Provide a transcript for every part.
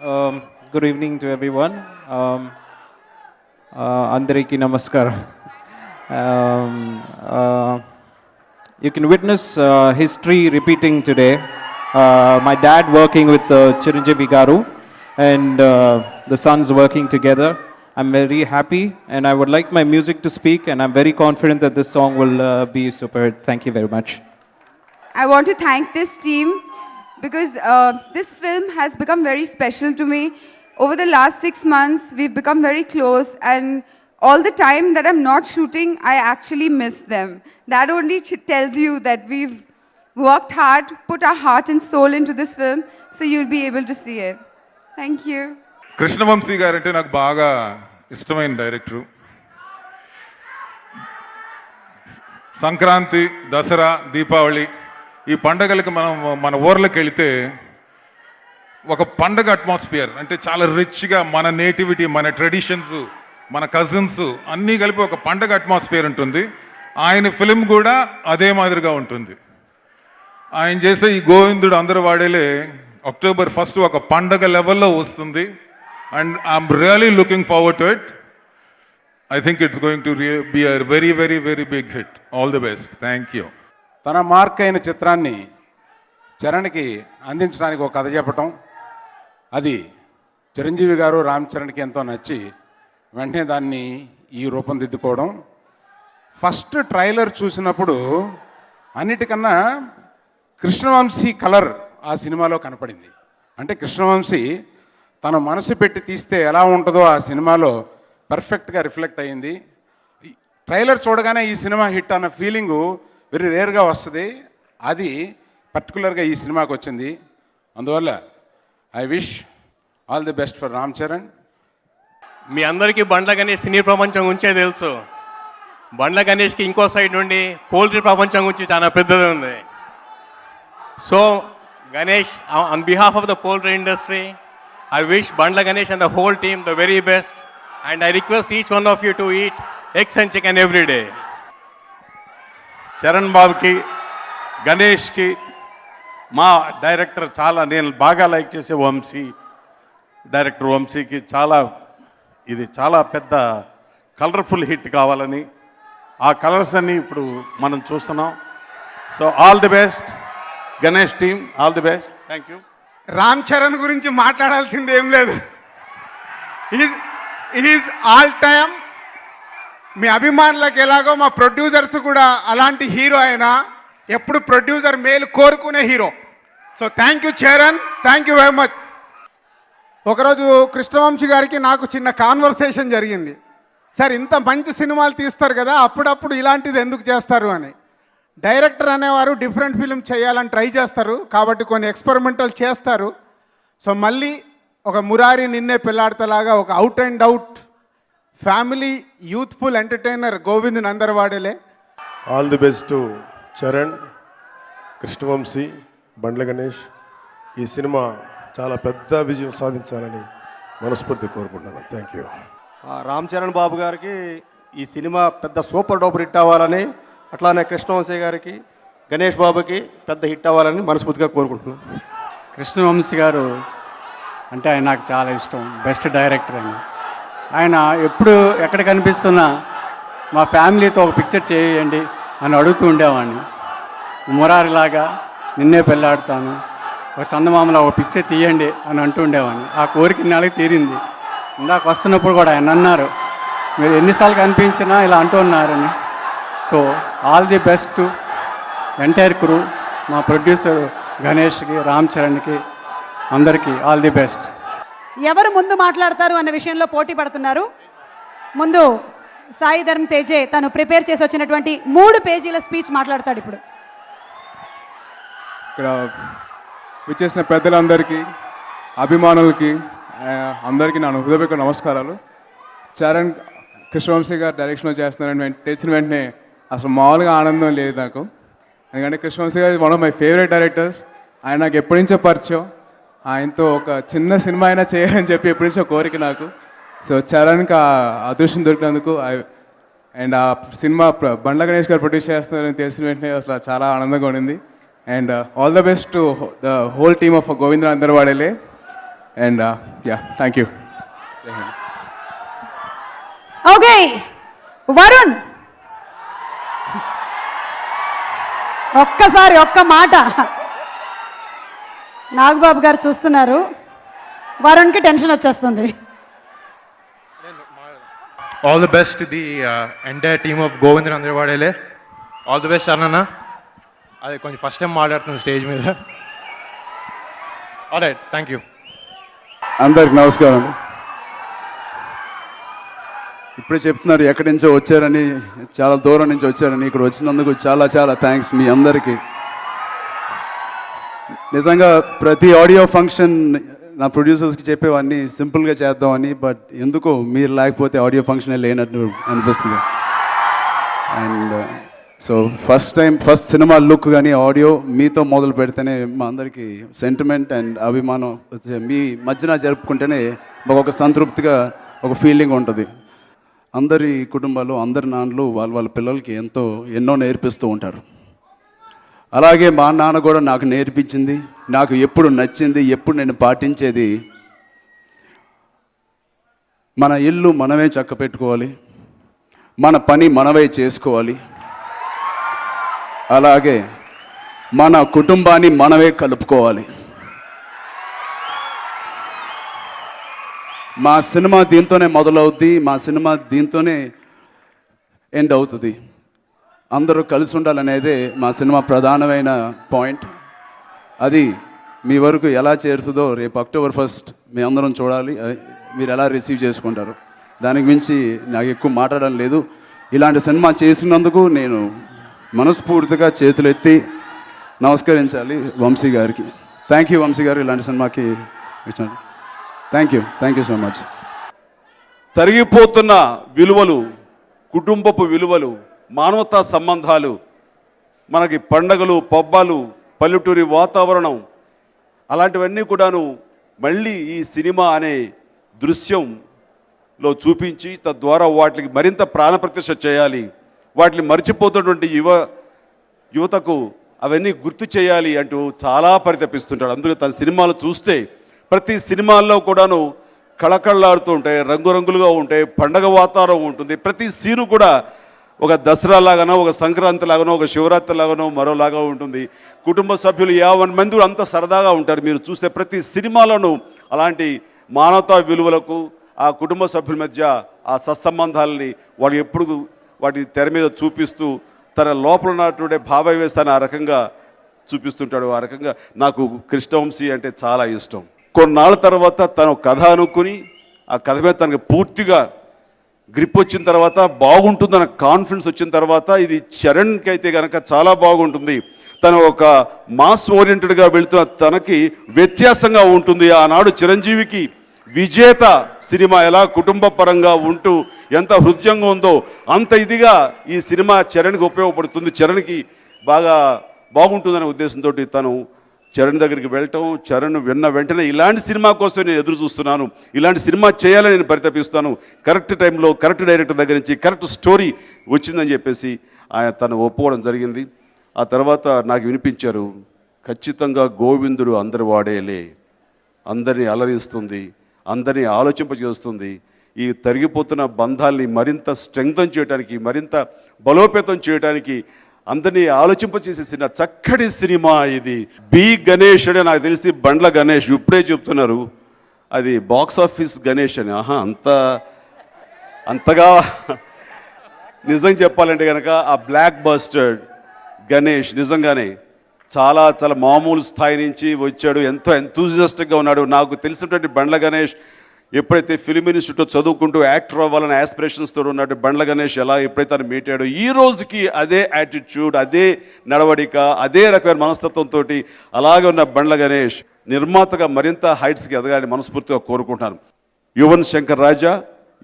Um, good evening to everyone. Um, uh, Namaskaram. Um, uh, you can witness uh, history repeating today. Uh, my dad working with uh, Chiranjeevi Garu and uh, the sons working together. I'm very happy and I would like my music to speak and I'm very confident that this song will uh, be super. Thank you very much. I want to thank this team because uh, this film has become very special to me. Over the last six months, we've become very close, and all the time that I'm not shooting, I actually miss them. That only ch- tells you that we've worked hard, put our heart and soul into this film, so you'll be able to see it. Thank you. Krishna Vamsi guarantee నాకు బాగా ఇష్టమైన director Sankranti Dasara Deepavali ఈ పండగలకి మనం మన ఊర్లోకి వెళితే ఒక పండగ అట్మాస్ఫియర్ అంటే చాలా రిచ్గా మన నేటివిటీ మన ట్రెడిషన్స్ మన కజిన్స్ అన్నీ కలిపి ఒక పండగ అట్మాస్ఫియర్ ఉంటుంది. ఆయన ఫిలిం కూడా అదే మాదిరిగా ఉంటుంది. ఆయన చేసే ఈ గోవిందుడు అందరు వాడేలే అక్టోబర్ ఫస్ట్ ఒక పండగ లెవెల్లో వస్తుంది. And I'm really looking forward to it I think it's going to be a very very very big hit all the best thank you తన మార్క్ అయిన చిత్రాన్ని చరణ్కి అందించడానికి ఒక కథ చెప్పటం. అది చిరంజీవి గారు రామ్ చరణ్కి ఎంతో నచ్చి వెంటనే దాన్ని ఈ రూపం దిద్దుకోవడం ఫస్ట్ ట్రైలర్ చూసినప్పుడు అన్నిటికన్నా కృష్ణవంశీ కలర్ ఆ సినిమాలో కనపడింది. అంటే కృష్ణవంశీ తన మనసు పెట్టి తీస్తే ఎలా ఉంటుందో ఆ సినిమాలో పర్ఫెక్ట్గా రిఫ్లెక్ట్ అయ్యింది ట్రైలర్ చూడగానే ఈ సినిమా హిట్ అన్న ఫీలింగు వెరీ రేర్గా వస్తుంది. అది పర్టికులర్గా ఈ సినిమాకి వచ్చింది. అందువల్ల I wish all the best for Ram Charan. మీ అందరికీ బండ్ల గణేష్ సినీ ప్రపంచం గురించే తెలుసు. బండ్ల గణేష్కి ఇంకో సైడ్ నుండి పోల్ట్రీ ప్రపంచం గురించి చాలా పెద్దది ఉంది. So Ganesh on behalf of the poultry industry I wish Bandla Ganesh and the whole team the very best. And I request each one of you to eat eggs and chicken every day. Charan బాబుకి గణేష్కి మా director చాలా నేను బాగా like చేసే Vamsi director వంశీకి చాలా ఇది చాలా పెద్ద కలర్ఫుల్ హిట్ కావాలని. ఆ కలర్స్ అన్నీ ఇప్పుడు మనం చూస్తున్నాం. So all the best Ganesh team all the best thank you. Ram Charan గురించి మాట్లాడాల్సింది ఏం లేదు ఈజ్ ఆల్ టైమ్ మీ అభిమానులకు ఎలాగో మా ప్రొడ్యూసర్స్ కూడా అలాంటి హీరో అయినా ఎప్పుడు ప్రొడ్యూసర్ మేలు కోరుకునే hero. So thank you Charan thank you very much ఒకరోజు కృష్ణవంశి గారికి నాకు చిన్న కాన్వర్సేషన్ జరిగింది. సార్ ఇంత మంచి సినిమాలు తీస్తారు కదా అప్పుడప్పుడు ఇలాంటిది ఎందుకు చేస్తారు? అని. డైరెక్టర్ అనేవారు డిఫరెంట్ ఫిల్మ్ చేయాలని ట్రై చేస్తారు కాబట్టి కొన్ని ఎక్స్పెరిమెంటల్ చేస్తారు. సో మళ్ళీ ఒక మురారి నిన్నే పిల్లాడతలాగా ఒక out and out family youthful entertainer Govind నందర్వాడేలే all the best to Charan Krishna Vamsi Bandla Ganesh ఈ సినిమా చాలా పెద్ద విజయం సాధించాలని మనస్ఫూర్తి కోరుకుంటున్నాను. థ్యాంక్ యూ ఆ రామ్ చరణ్ బాబు గారికి ఈ సినిమా పెద్ద సూపర్ డూపర్ హిట్ అవ్వాలని అట్లానే కృష్ణవంశీ గారికి గణేష్ బాబుకి పెద్ద హిట్ అవ్వాలని మనస్ఫూర్తిగా కోరుకుంటున్నాను. కృష్ణవంశీ గారు అంటే ఆయన నాకు చాలా ఇష్టం బెస్ట్ డైరెక్టర్ అని ఆయన ఎప్పుడు ఎక్కడ కనిపిస్తున్నా మా ఫ్యామిలీతో ఒక పిక్చర్ చేయండి అని అడుగుతూ ఉండేవాడిని. మురారిలాగా నిన్నే పెళ్ళాడుతాను ఒక చందమామలో ఒక పిక్చర్ తీయండి అని అంటూ ఉండేవాడిని. ఆ కోరిక నెలకి తీరింది. ఇందాక వస్తున్నప్పుడు కూడా ఆయన అన్నారు మీరు ఎన్నిసార్లు కనిపించినా ఇలా అంటూ ఉన్నారని. So all the best entire crew మా ప్రొడ్యూసర్ గణేష్కి రామ్ చరణ్కి అందరికీ ఆల్ ది బెస్ట్. ఎవరు ముందు మాట్లాడతారు అన్న విషయంలో పోటీ పడుతున్నారు. ముందు సాయి ధర్మ్ తేజే తను ప్రిపేర్ చేసి వచ్చినటువంటి మూడు పేజీల స్పీచ్ మాట్లాడతాడు ఇప్పుడు. ఇక్కడ విచ్చేసిన పెద్దలందరికీ అభిమానులకి అందరికీ నా హృదయపూర్వక నమస్కారాలు. చరణ్ కృష్ణవంశీ గారు డైరెక్షన్లో చేస్తున్నారని తెచ్చిన తెలిసిన వెంటనే అసలు మామూలుగా ఆనందం లేదు నాకు. ఎందుకంటే కృష్ణవంశీ గారు one of my favourite directors ఆయన నాకు ఎప్పటి నుంచో పరిచయం. ఆయనతో ఒక చిన్న సినిమా అయినా చేయాలని చెప్పి ఎప్పటి నుంచో కోరిక నాకు. సో చరణ్కి ఆ అదృష్టం దొరికినందుకు అండ్ ఆ సినిమా బండ్ల గణేష్ గారు ప్రొడ్యూస్ చేస్తున్నారని తెలిసిన వెంటనే అసలు చాలా ఆనందంగా ఉండింది. And all the best to the whole team of Govindra అందరవాడేలే and yeah thank you okay Varun ఒక్కసారి ఒక్క మాట. నాగబాబు గారు చూస్తున్నారు. వరుణ్కి టెన్షన్ వచ్చేస్తుంది. All the best the entire team of Govind అందరవాడేలే all the best అన్న అది కొంచెం ఫస్ట్ టైం మాట్లాడుతుంది స్టేజ్ మీద. ఆల్ రైట్ థ్యాంక్ యూ అందరికి నమస్కారం. ఇప్పుడే చెప్తున్నారు ఎక్కడి నుంచో వచ్చారని చాలా దూరం నుంచి వచ్చారని ఇక్కడ వచ్చినందుకు చాలా చాలా థ్యాంక్స్ మీ అందరికీ. నిజంగా ప్రతి ఆడియో ఫంక్షన్ నా ప్రొడ్యూసర్స్కి చెప్పేవన్నీ సింపుల్గా చేద్దామని బట్ ఎందుకో మీరు లేకపోతే ఆడియో ఫంక్షనే లేనట్టు అనిపిస్తుంది. And so first time first cinema look కానీ ఆడియో మీతో మొదలు పెడితేనే మా అందరికీ సెంటిమెంట్ అండ్ అభిమానం మీ మధ్యన జరుపుకుంటేనే మాకు ఒక సంతృప్తిగా ఒక ఫీలింగ్ ఉంటుంది. అందరి కుటుంబాలు అందరి నాన్నలు వాళ్ళ వాళ్ళ పిల్లలకి ఎంతో ఎన్నో నేర్పిస్తూ ఉంటారు. అలాగే మా నాన్న కూడా నాకు నేర్పించింది నాకు ఎప్పుడు నచ్చింది ఎప్పుడు నేను పాటించేది. మన ఇల్లు మనమే చక్క పెట్టుకోవాలి మన పని మనమే చేసుకోవాలి. అలాగే మన కుటుంబాన్ని మనమే కలుపుకోవాలి. మా సినిమా దీంతోనే మొదలవుద్ది మా సినిమా దీంతోనే ఎండ్ అవుతుంది. అందరూ కలిసి ఉండాలనేదే మా సినిమా ప్రధానమైన పాయింట్. అది మీ వరకు ఎలా చేరుతుందో రేపు అక్టోబర్ ఫస్ట్ మీ అందరం చూడాలి. మీరు ఎలా రిసీవ్ చేసుకుంటారు? దానికి మించి నాకు ఎక్కువ మాట్లాడడం లేదు. ఇలాంటి సినిమా చేసినందుకు నేను మనస్ఫూర్తిగా చేతులెత్తి నమస్కరించాలి వంశీ గారికి. థ్యాంక్ యూ వంశీ గారు ఇలాంటి సినిమాకి ఇచ్చాను thank you thank you so much తరిగిపోతున్న విలువలు కుటుంబపు విలువలు మానవతా సంబంధాలు మనకి పండగలు పబ్బాలు పల్లెటూరి వాతావరణం అలాంటివన్నీ కూడాను మళ్ళీ ఈ సినిమా అనే దృశ్యంలో చూపించి తద్వారా వాటికి మరింత ప్రాణప్రతిష్ఠ చేయాలి. వాటిని మర్చిపోతున్నటువంటి యువ యువతకు అవన్నీ గుర్తు చేయాలి అంటూ చాలా పరితపిస్తుంటాడు. అందులో తన సినిమాలు చూస్తే ప్రతి సినిమాల్లో కూడాను కళకళలాడుతూ ఉంటాయి రంగురంగులుగా ఉంటాయి పండగ వాతావరణం ఉంటుంది. ప్రతి సీను కూడా ఒక దసరా లాగానో ఒక సంక్రాంతి లాగానో ఒక శివరాత్రి లాగానో మరోలాగా ఉంటుంది. కుటుంబ సభ్యులు యావన్ మంది అంత సరదాగా ఉంటారు. మీరు చూస్తే ప్రతి సినిమాలోనూ అలాంటి మానవతా విలువలకు ఆ కుటుంబ సభ్యుల మధ్య ఆ సత్సంబంధాలని వాడు ఎప్పుడు వాటి తెర మీద చూపిస్తూ తన లోపల ఉన్నటువంటి భావ ఆ రకంగా చూపిస్తుంటాడు. ఆ రకంగా నాకు కృష్ణవంశీ అంటే చాలా ఇష్టం. కొన్నాళ్ళ తర్వాత తను కథ అనుకుని ఆ కథ మీద తనకు పూర్తిగా గ్రిప్ వచ్చిన తర్వాత బాగుంటుందన్న కాన్ఫిడెన్స్ వచ్చిన తర్వాత ఇది చరణ్కి అయితే కనుక చాలా బాగుంటుంది. తను ఒక మాస్ ఓరియంటెడ్గా వెళుతున్న తనకి వ్యత్యాసంగా ఉంటుంది. ఆనాడు చిరంజీవికి విజేత సినిమా ఎలా కుటుంబ పరంగా ఉంటూ ఎంత హృదయంగా ఉందో అంత ఇదిగా ఈ సినిమా చరణ్కి ఉపయోగపడుతుంది. చరణ్కి బాగా బాగుంటుందనే ఉద్దేశంతో తను చరణ్ దగ్గరికి వెళ్ళటం చరణ్ విన్న వెంటనే ఇలాంటి సినిమా కోసం నేను ఎదురు చూస్తున్నాను. ఇలాంటి సినిమా చేయాలని నేను పరితపిస్తాను. కరెక్ట్ టైంలో కరెక్ట్ డైరెక్టర్ దగ్గర నుంచి కరెక్ట్ స్టోరీ వచ్చిందని చెప్పేసి ఆయన తను ఒప్పుకోవడం జరిగింది. ఆ తర్వాత నాకు వినిపించారు ఖచ్చితంగా గోవిందుడు అందరి వాడేలే. అందరినీ అలరిస్తుంది అందరినీ ఆలోచింపజేస్తుంది. ఈ తరిగిపోతున్న బంధాల్ని మరింత స్ట్రెంగ్తన్ చేయడానికి మరింత బలోపేతం చేయడానికి అందరినీ ఆలోచింపచేసేసిన చక్కటి సినిమా ఇది. బి గణేష్ అంటే నాకు తెలిసి బండ్ల గణేష్ ఇప్పుడే చెప్తున్నారు. అది బాక్స్ ఆఫీస్ గణేష్ అని. ఆహా అంత అంతగా నిజం చెప్పాలంటే కనుక ఆ బ్లాక్ బస్టర్డ్ గణేష్ నిజంగానే చాలా చాలా మామూలు స్థాయి నుంచి వచ్చాడు. ఎంతో ఎంతూజియస్టిక్గా ఉన్నాడు. నాకు తెలిసినటువంటి బండ్ల గణేష్ ఎప్పుడైతే ఫిలిం ఇన్స్టిట్యూట్లో చదువుకుంటూ యాక్టర్ అవ్వాలని ఆస్పిరేషన్స్తో ఉన్నాడు బండ్ల గణేష్ ఎలా ఎప్పుడైతే తను మీట్ అయ్యాడో ఈ రోజుకి అదే యాటిట్యూడ్ అదే నడవడిక అదే రకమైన మనస్తత్వంతో అలాగే ఉన్న బండ్ల గణేష్ నిర్మాతగా మరింత హైట్స్కి ఎదగాలని మనస్ఫూర్తిగా కోరుకుంటున్నాను. యువన్ శంకర్ రాజా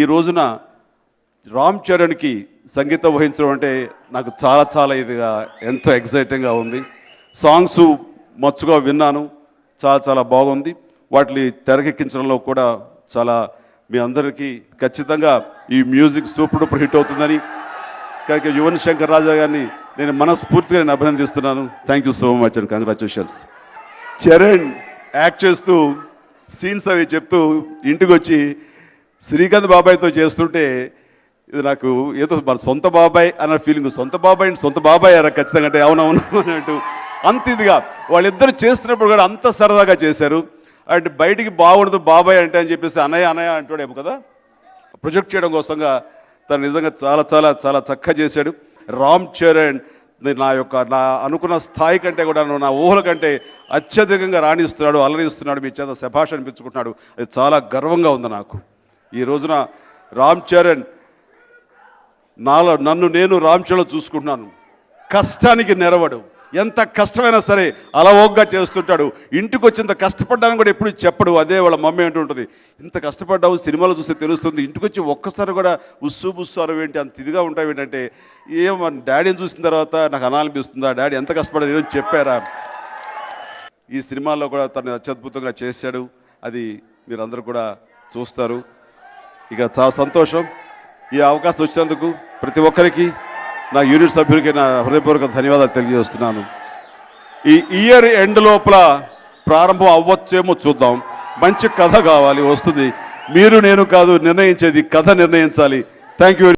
ఈ రోజున రామ్ చరణ్కి సంగీతం వహించడం అంటే నాకు చాలా చాలా ఇదిగా ఎంతో ఎగ్జైటింగ్గా ఉంది. సాంగ్స్ మచ్చుగా విన్నాను చాలా చాలా బాగుంది. వాటిని తెరకెక్కించడంలో కూడా చాలా మీ అందరికీ ఖచ్చితంగా ఈ మ్యూజిక్ సూపర్ డూపర్ హిట్ అవుతుందని కనుక యువన్ శంకర్ రాజా గారిని నేను మనస్ఫూర్తిగా నేను అభినందిస్తున్నాను. Thank you so much and congratulations Charan act చేస్తూ సీన్స్ అవి చెప్తూ ఇంటికి వచ్చి శ్రీకాంత్ బాబాయ్తో చేస్తుంటే ఇది నాకు ఏదో మన సొంత బాబాయ్ అన్న ఫీలింగ్ సొంత బాబాయ్ సొంత బాబాయ్ అరా ఖచ్చితంగా అంటే అవునవును అన్నట్టు. అంత ఇదిగా వాళ్ళిద్దరు చేస్తున్నప్పుడు కూడా అంత సరదాగా చేశారు. అంటే బయటికి బాగుండదు బాబాయ్ అంటే అని చెప్పేసి అన్నయ్య అన్నయ్య అంటాడేమో కదా. ప్రొజెక్ట్ చేయడం కోసంగా తను నిజంగా చాలా చాలా చాలా చక్కగా చేశాడు. రామ్ చరణ్ నా యొక్క నా అనుకున్న స్థాయి కంటే కూడా నా ఊహల కంటే అత్యధికంగా రాణిస్తున్నాడు అలరిస్తున్నాడు మీ చేత శభాష అనిపించుకుంటున్నాడు. అది చాలా గర్వంగా ఉంది నాకు. ఈ రోజున రామ్ చరణ్ నాలో నన్ను నేను రామ్ చరణ్ చూసుకుంటున్నాను. కష్టానికి నెరవడు. ఎంత కష్టమైనా సరే అలవోగ్గా చేస్తుంటాడు. ఇంటికి వచ్చింత కష్టపడ్డాను కూడా ఎప్పుడు చెప్పడు. అదే వాళ్ళ మమ్మీ అంటూ ఉంటుంది. ఇంత కష్టపడ్డావు సినిమాలు చూస్తే తెలుస్తుంది. ఇంటికి వచ్చి ఒక్కసారి కూడా ఉస్సు బుస్సారు ఏంటి అంత ఇదిగా ఉంటావు ఏంటంటే ఏమో డాడీని చూసిన తర్వాత నాకు అనాలనిపిస్తుందా? డాడీ ఎంత కష్టపడ్డా ఏదో చెప్పారా? ఈ సినిమాలో కూడా తను అత్యద్భుతంగా చేశాడు. అది మీరందరూ కూడా చూస్తారు. ఇక చాలా సంతోషం. ఈ అవకాశం వచ్చినందుకు ప్రతి ఒక్కరికి నా యూనిట్ సభ్యులకి నా హృదయపూర్వక ధన్యవాదాలు తెలియజేస్తున్నాను. ఈ ఇయర్ ఎండ్ లోపల ప్రారంభం అవ్వచ్చేమో చూద్దాం. మంచి కథ కావాలి వస్తుంది. మీరు నేను కాదు నిర్ణయించేది కథ నిర్ణయించాలి. Thank you